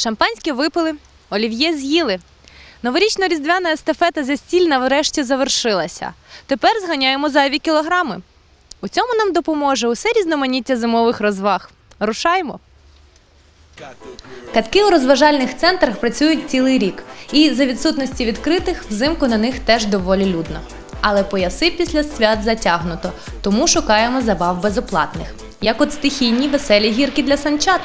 Шампанське випили, олів'є з'їли. Новорічно-різдвяна естафета застільна врешті завершилася. Тепер зганяємо зайві кілограми. У цьому нам допоможе усе різноманіття зимових розваг. Рушаймо! Катки у розважальних центрах працюють цілий рік, і за відсутності відкритих взимку на них теж доволі людно. Але пояси після свят затягнуто, тому шукаємо забав безоплатних, як от стихійні веселі гірки для санчат.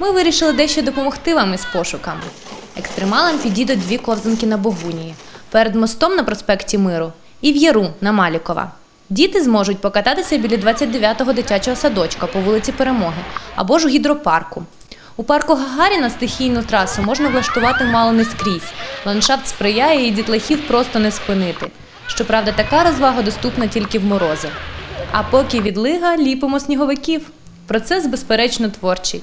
Ми вирішили дещо допомогти вам із пошуками. Екстремалам підійдуть дві ковзанки на Богунії, перед мостом на проспекті Миру і в Яру на Малікова. Діти зможуть покататися біля 29-го дитячого садочка по вулиці Перемоги або ж у гідропарку. У парку Гагаріна стихійну трасу можна влаштувати мало не скрізь. Ландшафт сприяє і дітлахів просто не спинити. Щоправда, така розвага доступна тільки в морози. А поки відлига, ліпимо сніговиків. Процес, безперечно, творчий.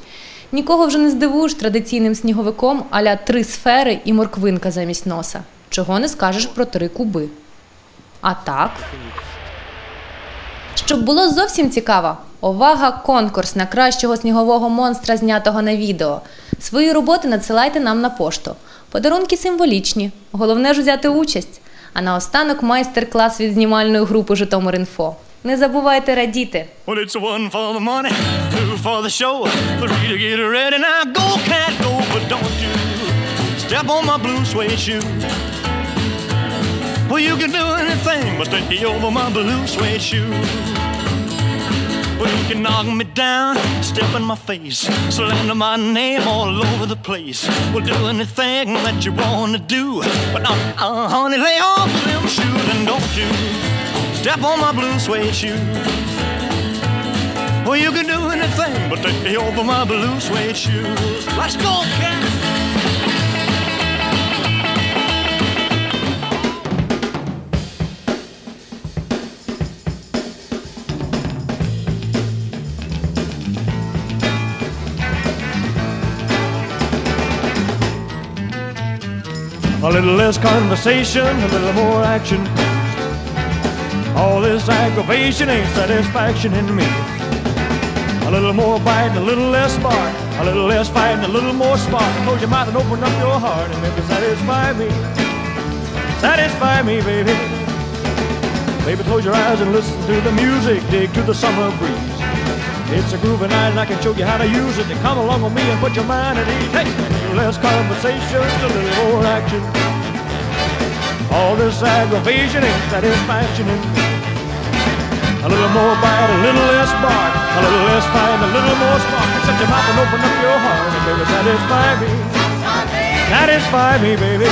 Нікого вже не здивуєш традиційним сніговиком аля три сфери і морквинка замість носа. Чого не скажеш про три куби. А так. Щоб було зовсім цікаво, увага, конкурс на кращого снігового монстра, знятого на відео. Свої роботи надсилайте нам на пошту. Подарунки символічні. Головне ж взяти участь. А наостанок майстер-клас від знімальної групи Житомир.Інфо. Не забувайте радіти. Well, it's one for the money, two for the show, three to get ready. Now go, cat, go, but don't you step on my blue suede shoe. Well, you can do anything but stay over my blue suede shoe. Well, you can knock me down, step in my face, slander my name all over the place. Well, do anything that you want to do, but uh, uh, honey, lay off them shoes and don't you step on my blue suede shoe. Well, you can do anything but take me over my blue suede shoes. Let's go, cat. A little less conversation, a little more action. All this aggravation ain't satisfaction in me. A little more bite, and a little less spark. A little less fight, a little more spark. Close your mouth and open up your heart and maybe satisfy me. Satisfy me, baby. Baby, close your eyes and listen to the music. Dig to the summer breeze. It's a groovy night and I can show you how to use it. To come along with me and put your mind at ease. Hey, less conversation, a little more action. All this aggravation ain't satisfaction in me. A little more bite, a little less bark, a little less fight, a little more spark. Shut your mouth and open up your heart and baby, satisfy me. Satisfy me, baby.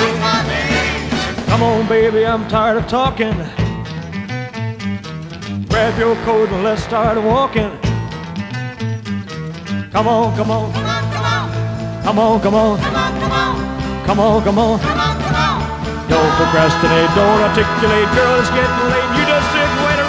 Come on, baby, I'm tired of talking. Grab your coat and let's start walking. Come on, come on. Come on, come on, come on. Come on, come on. Come on, come on. Don't procrastinate, don't articulate, girl, it's getting late. You just sit